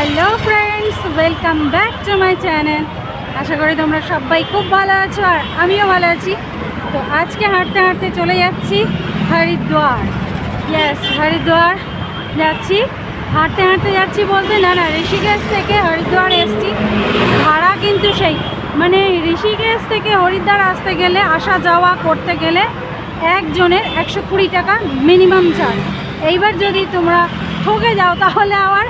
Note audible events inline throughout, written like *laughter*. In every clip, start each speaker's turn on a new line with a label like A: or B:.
A: Hello friends welcome back to my channel আশা করি তোমরা সবাই খুব ভালো আছো আর আমিও ভালো আছি। তো আজকে হাঁটতে হাঁটতে চলে যাচ্ছি হরিদ্বার। ইয়েস হরিদ্বার যাচ্ছি। হাঁটতে হাঁটতে যাচ্ছি বলতে না না, ঋষিকেশ থেকে হরিদ্বার এসছি। ভাড়া কিন্তু সেই। মানে ঋষিকেশ থেকে হরিদ্বার আসতে গেলে, আসা যাওয়া করতে গেলে একজনের একশো কুড়ি টাকা মিনিমাম চার্জ এইবার যদি তোমরা ঠকে যাও তাহলে আবার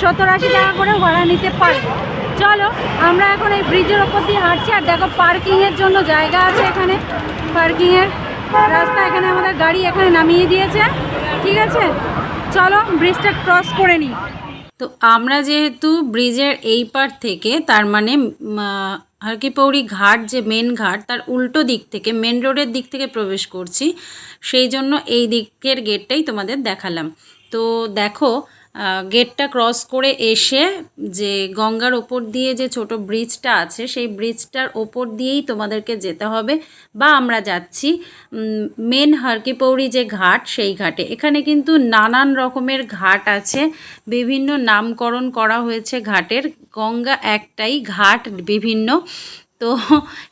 A: সত্তর আশি টাকা করে ভাড়া নিতে পারবে। চলো, আমরা এখন এই ব্রিজের ওপর দিয়ে হাঁটছি, আর দেখো পার্কিংয়ের জন্য জায়গা আছে এখানে। পার্কিংয়ের রাস্তা এখানে আমাদের গাড়ি এখানে নামিয়ে দিয়েছে, ঠিক আছে? চলো ব্রিজটা ক্রস করে নিই।
B: তো আমরা যেহেতু ব্রিজের এই পার থেকে, তার মানে হারকিপৌড়ি ঘাট, যে মেন ঘাট, তার উল্টো দিক থেকে মেন রোডের দিক থেকে প্রবেশ করছি। সেই জন্য এই দিকের গেটটাই তোমাদের দেখালাম। তো দেখো গেটটা ক্রস করে এসে যে গঙ্গার ওপর দিয়ে যে ছোট ব্রিজটা আছে, সেই ব্রিজটার ওপর দিয়েই তোমাদেরকে যেতে হবে। বা আমরা যাচ্ছি মেন হারকিপৌড়ি যে ঘাট, সেই ঘাটে। এখানে কিন্তু নানান রকমের ঘাট আছে। বিভিন্ন নামকরণ করা হয়েছে ঘাটের। গঙ্গা একটাই ঘাট বিভিন্ন। তো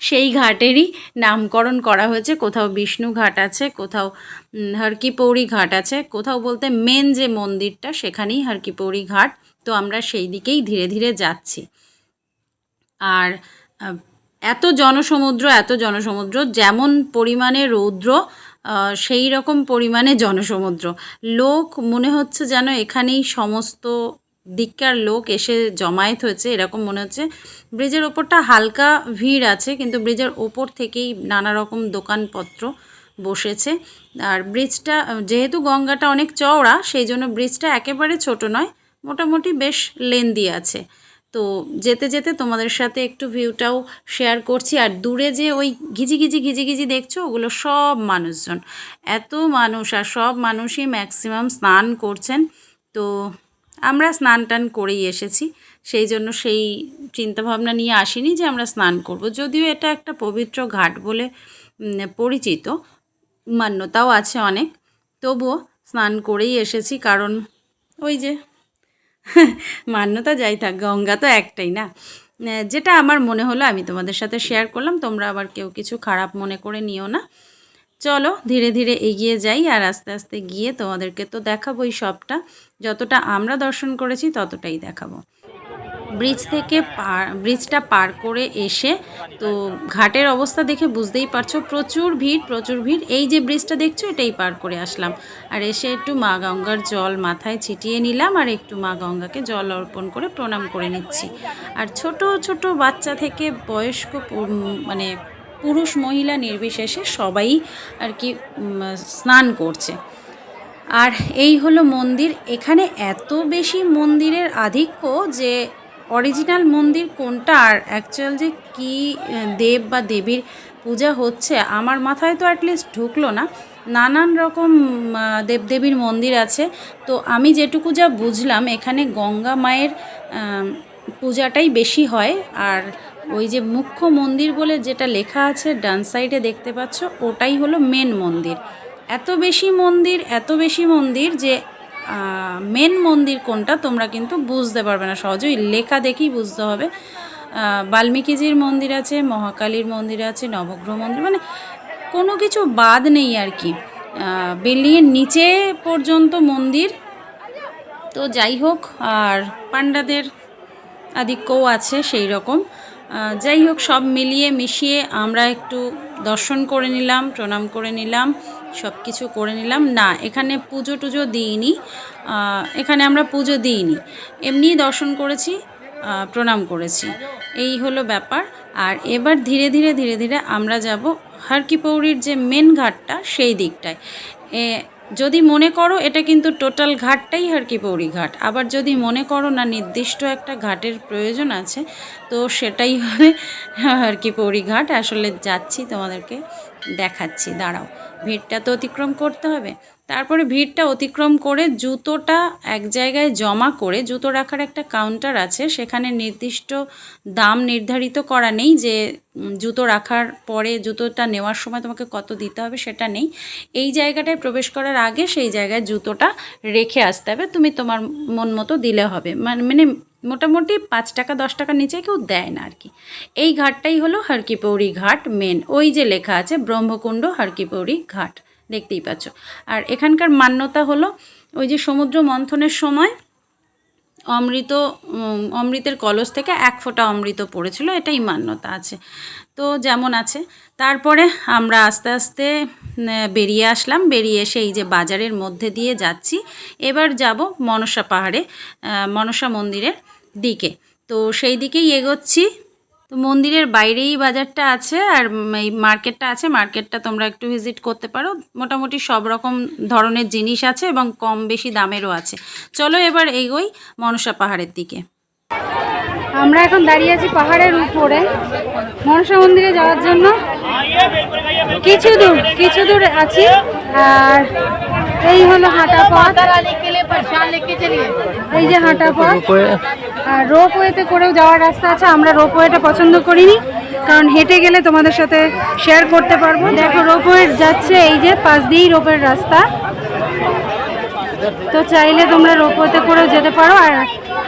B: সেই ঘাটেরই নামকরণ করা হয়েছে। কোথাও বিষ্ণু ঘাট আছে, কোথাও উম, হরকিপৌড়ি ঘাট আছে। কোথাও বলতে মেন যে মন্দিরটা সেখানেই হরকিপৌড়ি ঘাট। তো আমরা সেই দিকেই ধীরে ধীরে যাচ্ছি। আর এত জনসমুদ্র এত জনসমুদ্র যেমন পরিমাণে রৌদ্র সেই রকম পরিমাণে জনসমুদ্র। লোক মনে হচ্ছে যেন এখানেই সমস্ত দিককার লোক এসে জমায়েত হয়েছে এরকম মনে হচ্ছে। ব্রিজের ওপরটা হালকা ভিড় আছে কিন্তু ব্রিজের ওপর থেকেই নানা রকম দোকানপত্র বসেছে। আর ব্রিজটা, যেহেতু গঙ্গাটা অনেক চওড়া সেই জন্য ব্রিজটা একেবারে ছোট নয়, মোটামুটি বেশ লেন্দি আছে। তো যেতে যেতে তোমাদের সাথে একটু ভিউটাও শেয়ার করছি। আর দূরে যে ওই ঘিজি ঘিজি ঘিজি ঘিজি দেখছ, ওগুলো সব মানুষজন। এত মানুষ, আর সব মানুষই ম্যাক্সিমাম স্নান করছেন। তো আমরা স্নান টান করেই এসেছি। সেই জন্য সেই চিন্তাভাবনা নিয়ে আসিনি যে আমরা স্নান করব। যদিও এটা একটা পবিত্র ঘাট বলে পরিচিত। মান্যতাও আছে অনেক। তবুও স্নান করেই এসেছি, কারণ ওই যে *laughs* মান্যতা যাই থাক, গঙ্গা তো একটাই না। যেটা আমার মনে হলো আমি তোমাদের সাথে শেয়ার করলাম, তোমরা আবার কেউ কিছু খারাপ মনে করে নিও না। চলো, ধীরে ধীরে এগিয়ে যাই আর আস্তে আস্তে গিয়ে তোমাদেরকে তো দেখাবোই সবটা। যতটা আমরা দর্শন করেছি ততটাই দেখাবো। ব্রিজ থেকে পার, ব্রিজটা পার করে এসে, তো ঘাটের অবস্থা দেখে বুঝতেই পারছ, প্রচুর ভিড় প্রচুর ভিড়। এই যে ব্রিজটা দেখছ, এটাই পার করে আসলাম। আর এসে একটু মা গঙ্গার জল মাথায় ছিটিয়ে নিলাম, আর একটু মা গঙ্গাকে জল অর্পণ করে প্রণাম করে নিচ্ছি। আর ছোট ছোট বাচ্চা থেকে বয়স্ক মানে পুরুষ মহিলা নির্বিশেষে সবাই আর কি স্নান করছে। আর এই হলো মন্দির। এখানে এত বেশি মন্দিরের আধিক্য যে অরিজিনাল মন্দির কোনটা আর অ্যাকচুয়াল যে কী দেব বা দেবীর পূজা হচ্ছে, আমার মাথায় তো অ্যাটলিস্ট ঢুকলো না। নানান রকম দেবদেবীর মন্দির আছে। তো আমি যেটুকু যা বুঝলাম, এখানে গঙ্গা মায়ের পূজাটাই বেশি হয়। আর ওই যে মুখ্য মন্দির বলে যেটা লেখা আছে, ডান সাইডে দেখতে পাচ্ছ, ওটাই হলো মেন মন্দির। এত বেশি মন্দির, এত বেশি মন্দির যে মেন মন্দির কোনটা তোমরা কিন্তু বুঝতে পারবে না সহজেই। লেখা দেখেই বুঝতে হবে। বাল্মীকিজির মন্দির আছে, মহাকালীর মন্দির আছে, নবগ্রহ মন্দির মানে কোনো কিছু বাদ নেই আর কি। বিল্ডিংয়ের নিচে পর্যন্ত মন্দির। তো যাই হোক, আর পাণ্ডাদের আধিক্যও আছে সেই রকম। যাই হোক, সব মিলিয়ে মিশিয়ে আমরা একটু দর্শন করে নিলাম, প্রণাম করে নিলাম। সব কিছু করে নিলাম। না এখানে পুজো টুজো দিইনি। এখানে আমরা পুজো দিইনি। এমনিই দর্শন করেছি প্রণাম করেছি। এই হলো ব্যাপার। আর এবার ধীরে ধীরে ধীরে ধীরে আমরা যাব হারকিপৌরির যে মেন ঘাটটা সেই দিকটায়। এ, যদি মনে করো এটা কিন্তু টোটাল ঘাটটাই হারকিপৌরি ঘাট। আবার যদি মনে করো না নির্দিষ্ট একটা ঘাটের প্রয়োজন আছে তো সেটাই হবে হারকিপৌরি ঘাট। আসলে যাচ্ছি তোমাদেরকে দেখাচ্ছি। দাঁড়াও। ভিড়টা তো অতিক্রম করতে হবে। তারপরে ভিড়টা অতিক্রম করে জুতোটা এক জায়গায় জমা করে জুতো রাখার একটা কাউন্টার আছে। সেখানে নির্দিষ্ট দাম নির্ধারিত করা নেই যে জুতো রাখার পরে জুতোটা নেওয়ার সময় তোমাকে কত দিতে হবে সেটা নেই। এই জায়গাটায় প্রবেশ করার আগে সেই জায়গায় জুতোটা রেখে আসতে হবে। তুমি তোমার মন মতো দিলে হবে। মানে মানে মোটামুটি পাঁচ টাকা, দশ টাকার নিচে কেউ দেয় না আর কি। এই ঘাটটাই হলো হারকিপৌরি ঘাট মেন ওই যে লেখা আছে, ব্রহ্মকুণ্ড হারকিপৌরি ঘাট। দেখতেই পাচ্ছ। আর এখানকার মান্যতা হলো ওই যে সমুদ্র মন্থনের সময় অমৃত অমৃতের কলস থেকে এক ফোঁটা অমৃত পড়েছিল, এটাই মান্যতা আছে। তো যেমন আছে। তারপরে আমরা আস্তে আস্তে বেরিয়ে আসলাম। বেরিয়ে এসে এই যে বাজারের মধ্যে দিয়ে যাচ্ছি। এবার যাব মনসা পাহাড়ে মনসা মন্দিরের দিকে। তো সেই দিকেই এগোচ্ছি। তো মন্দিরের বাইরেই বাজারটা আছে আর এই মার্কেটটা আছে। মার্কেটটা তোমরা একটু ভিজিট করতে পারো। মোটামুটি সব রকম ধরনের জিনিস আছে এবং কম বেশি দামেরও আছে। চলো এবার এগোই মনসা পাহাড়ের দিকে।
A: আমরা এখন দাঁড়িয়ে আছি পাহাড়ের উপরে, মনসা মন্দিরে যাওয়ার জন্য। কিছু দূর কিছু দূর আছি, আর এই হলো হাঁটা পথ। এই যে হাঁটা পথ, আর রোপওয়েতে করেও যাওয়ার রাস্তা আছে, আমরা রোপওয়েটা পছন্দ করিনি, কারণ হেঁটে গেলে তোমাদের সাথে শেয়ার করতে পারব। দেখো, রোপওয়ে যাচ্ছে এই যে, পাশ দিয়েই রোপের রাস্তা। তো চাইলে তোমরা রোপওয়েতে করেও যেতে পারো, আর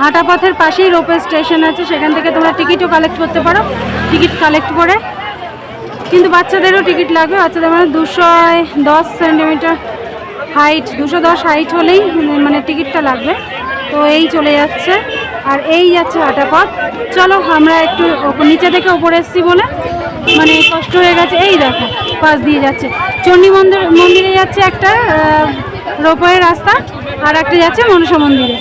A: হাঁটা পথের পাশেই রোপওয়ে স্টেশন আছে, সেখান থেকে তোমরা টিকিটও কালেক্ট করতে পারো। টিকিট কালেক্ট করে। কিন্তু বাচ্চাদেরও টিকিট লাগবে, বাচ্চাদের মানে দুশো দশ সেন্টিমিটার হাইট দুশো দশ হাইট হলেই মানে টিকিটটা লাগবে। তো এই চলে যাচ্ছে, আর এই যাচ্ছে হাঁটা পথ চলো আমরা একটু নিচে থেকে ওপরে এসেছি বলে মানে কষ্ট হয়ে গেছে। এই দেখো, পাশ দিয়ে যাচ্ছে। চণ্ডী মন্দির মন্দিরে যাচ্ছে একটা রোপওয়ে রাস্তা, আর একটা যাচ্ছে মনসা মন্দিরে।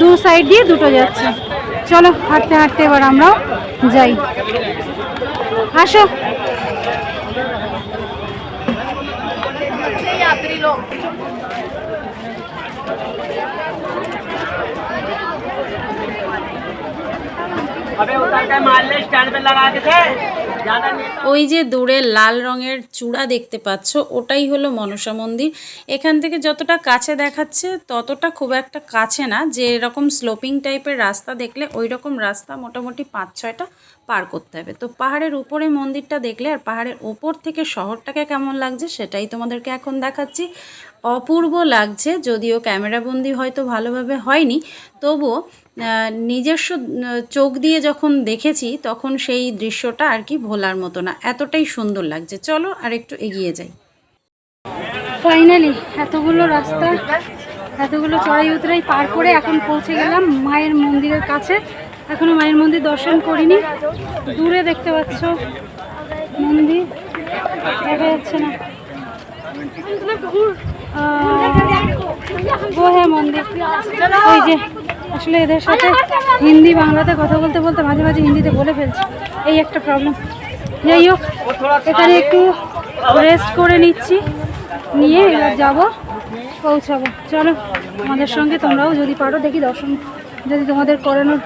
A: দু সাইড দিয়ে দুটো যাচ্ছে চলো হাঁটতে হাঁটতে এবার আমরাও যাই আসো
C: यात्री लोग
D: अबे उतर के मार ले स्टैंड पे लगा के थे ज्यादा नहीं
B: ওই যে দূরে লাল রঙের চূড়া দেখতে পাচ্ছ, ওটাই হলো মনসা মন্দির। এখান থেকে যতটা কাছে দেখাচ্ছে, ততটা খুব একটা কাছে না। যে এরকম স্লোপিং টাইপের রাস্তা দেখলে ওই রকম রাস্তা মোটামুটি পাঁচ, ছয়টা পার করতে হবে। তো পাহাড়ের উপরে মন্দিরটা দেখলে, আর পাহাড়ের ওপর থেকে শহরটাকে কেমন লাগছে, সেটাই তোমাদেরকে এখন দেখাচ্ছি। অপূর্ব লাগছে, যদিও ক্যামেরাবন্দি হয়তো ভালোভাবে হয়নি, তবুও নিজস্ব চোখ দিয়ে যখন দেখেছি, তখন সেই দৃশ্যটা আর কি ভোলার মতো না। এতটাই সুন্দর লাগছে। চলো আর একটু এগিয়ে যাই।
A: ফাইনালি এতগুলো রাস্তা, এতগুলো চড়াই উতরাই পার করে এখন পৌঁছে গেলাম মায়ের মন্দিরের কাছে। এখনও মায়ের মন্দির দর্শন করিনি। দূরে দেখতে পাচ্ছ মন্দির। দেখা যাচ্ছে না। ও হ্যাঁ মন্দির। ওই যে আসলে এদের সাথে হিন্দি বাংলাতে কথা বলতে বলতে মাঝে মাঝে হিন্দিতে বলে ফেলছি। এই একটা প্রবলেম যাই হোক, এখানে একটু রেস্ট করে নিচ্ছি। নিয়ে এবার যাব, পৌঁছাবো। চলো আমাদের সঙ্গে তোমরাও যদি পারো, দেখি দর্শন। যদি তোমাদের করানোর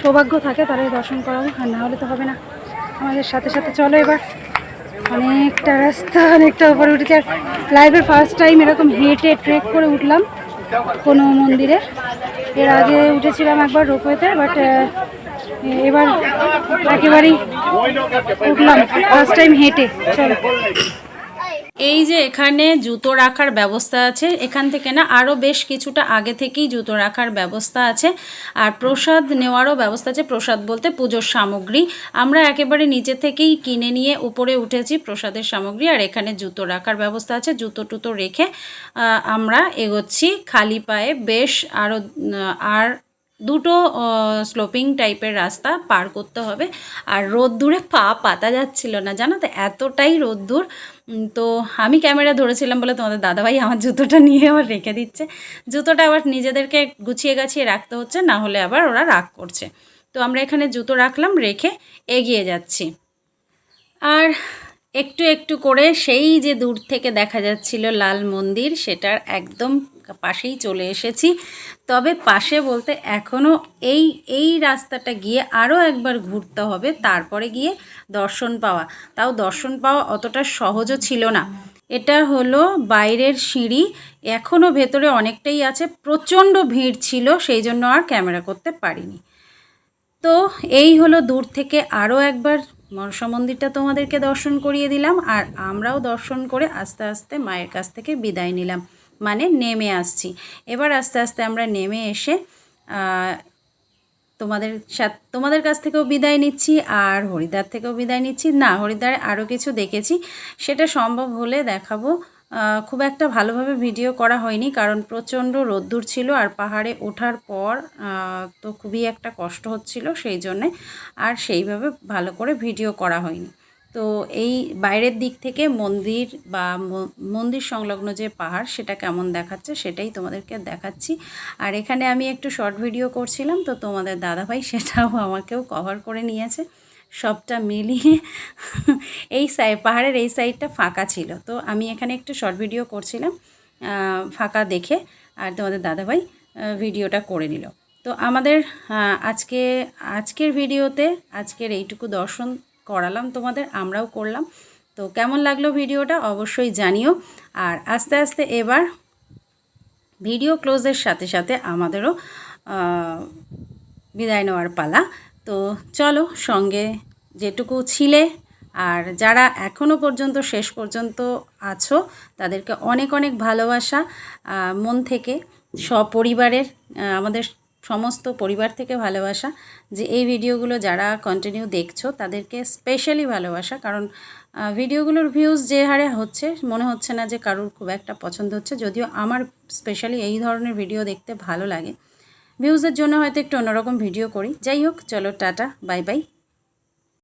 A: সৌভাগ্য থাকে, তাহলে দর্শন করাবো আর না হলে তো হবে না। আমাদের সাথে সাথে চলো এবার। অনেকটা রাস্তা, অনেকটা উপরে উঠেছে। আর লাইফের ফার্স্ট টাইম এরকম হেঁটে ট্রেক করে উঠলাম। কোনো মন্দিরে। এর আগে উঠেছিলাম একবার রোপওয়েতে বাট এবার একেবারেই উঠলাম। ফার্স্ট টাইম হেঁটে, চলো।
B: এই যে এখানে জুতো রাখার ব্যবস্থা আছে, এখান থেকে না আরও বেশ কিছুটা আগে থেকেই জুতো রাখার ব্যবস্থা আছে। আর প্রসাদ নেওয়ারও ব্যবস্থা আছে, প্রসাদ বলতে পুজোর সামগ্রী। আমরা একেবারে নিচে থেকেই কিনে নিয়ে উপরে উঠেছি প্রসাদের সামগ্রী, আর এখানে জুতো রাখার ব্যবস্থা আছে, জুতো টুতো রেখে আমরা এগোচ্ছি খালি পায়ে। বেশ আরও আর দুটো স্লোপিং টাইপের রাস্তা পার করতে হবে। আর রোদ্দুরে পা পাতা যাচ্ছিল না, জানো তো? এতটাই রোদ্দুর। তো আমি ক্যামেরা ধরেছিলাম বলে তোমাদের দাদাভাই আমার জুতোটা নিয়ে আবার রেখে দিচ্ছে। জুতোটা আবার নিজেদেরকে গুছিয়ে গাছিয়ে রাখতে হচ্ছে, না হলে আবার ওরা রাগ করছে। তো আমরা এখানে জুতো রাখলাম, রেখে এগিয়ে যাচ্ছি। আর একটু একটু করে সেই যে দূর থেকে দেখা যাচ্ছিল লাল মন্দির, সেটার একদম পাশেই চলে এসেছি। তবে পাশে বলতে এখনও এই এই রাস্তাটা গিয়ে আরও একবার ঘুরতে হবে, তারপরে গিয়ে দর্শন পাওয়া। তাও দর্শন পাওয়া অতটা সহজও ছিল না। এটা হলো বাইরের সিঁড়ি এখনও ভেতরে অনেকটাই আছে, প্রচণ্ড ভিড় ছিল, সেই জন্য আর ক্যামেরা করতে পারিনি। তো এই হলো দূর থেকে আরও একবার মনসা মন্দিরটা তোমাদেরকে দর্শন করিয়ে দিলাম, আর আমরাও দর্শন করে আস্তে আস্তে মায়ের কাছ থেকে বিদায় নিলাম। মানে নেমে আসছি। এবার আস্তে আস্তে আমরা নেমে এসে তোমাদের সাথে, তোমাদের কাছ থেকেও বিদায় নিচ্ছি, আর হরিদ্বার থেকেও বিদায় নিচ্ছি। না হরিদ্বারে আরও কিছু দেখেছি। সেটা সম্ভব হলে দেখাবো। খুব একটা ভালোভাবে ভিডিও করা হয়নি, কারণ প্রচণ্ড রোদ্দুর ছিল আর পাহাড়ে ওঠার পর তো খুবই একটা কষ্ট হচ্ছিল, সেই জন্যে আর সেইভাবে ভালো করে ভিডিও করা হয়নি। তো এই বাইরের দিক থেকে মন্দির বা মন্দির সংলগ্ন যে পাহাড়, সেটা কেমন দেখাচ্ছে সেটাই তোমাদেরকে দেখাচ্ছি। আর এখানে আমি একটু শর্ট ভিডিও করছিলাম, তো তোমাদের দাদাভাই সেটাও আমাকেও কভার করে নিয়েছে। সবটা মিলিয়ে এই সাই পাহাড়ের এই সাইডটা ফাঁকা ছিল। তো আমি এখানে একটু শর্ট ভিডিও করছিলাম ফাঁকা দেখে, আর তোমাদের দাদাভাই ভিডিওটা করে নিল। তো আমাদের আজকে, আজকের ভিডিওতে আজকের এইটুকু দর্শন করালাম তোমাদের, আমরাও করলাম। তো কেমন লাগল ভিডিওটা অবশ্যই জানিও। আর আস্তে আস্তে এবার ভিডিও ক্লোজের সাথে সাথে আমাদেরও বিদায় নেওয়ার পালা। তো চলো সঙ্গে যেটুকু ছিলে, আর যারা এখনও পর্যন্ত, শেষ পর্যন্ত আছো, তাদেরকে অনেক অনেক ভালোবাসা মন থেকে, সপরিবারের আমাদের সমস্ত পরিবার থেকে ভালোবাসা, যে এই ভিডিওগুলো যারা কন্টিনিউ দেখছ, তাদেরকে স্পেশালি ভালোবাসা। কারণ ভিডিওগুলোর ভিউজ যে হারে হচ্ছে, মনে হচ্ছে না যে কারোর খুব একটা পছন্দ হচ্ছে। যদিও আমার স্পেশালি এই ধরনের ভিডিও দেখতে ভালো লাগে। ভিউজের জন্য হয়তো একটু অন্যরকম ভিডিও করি। যাই হোক, চলো, টাটা বাই বাই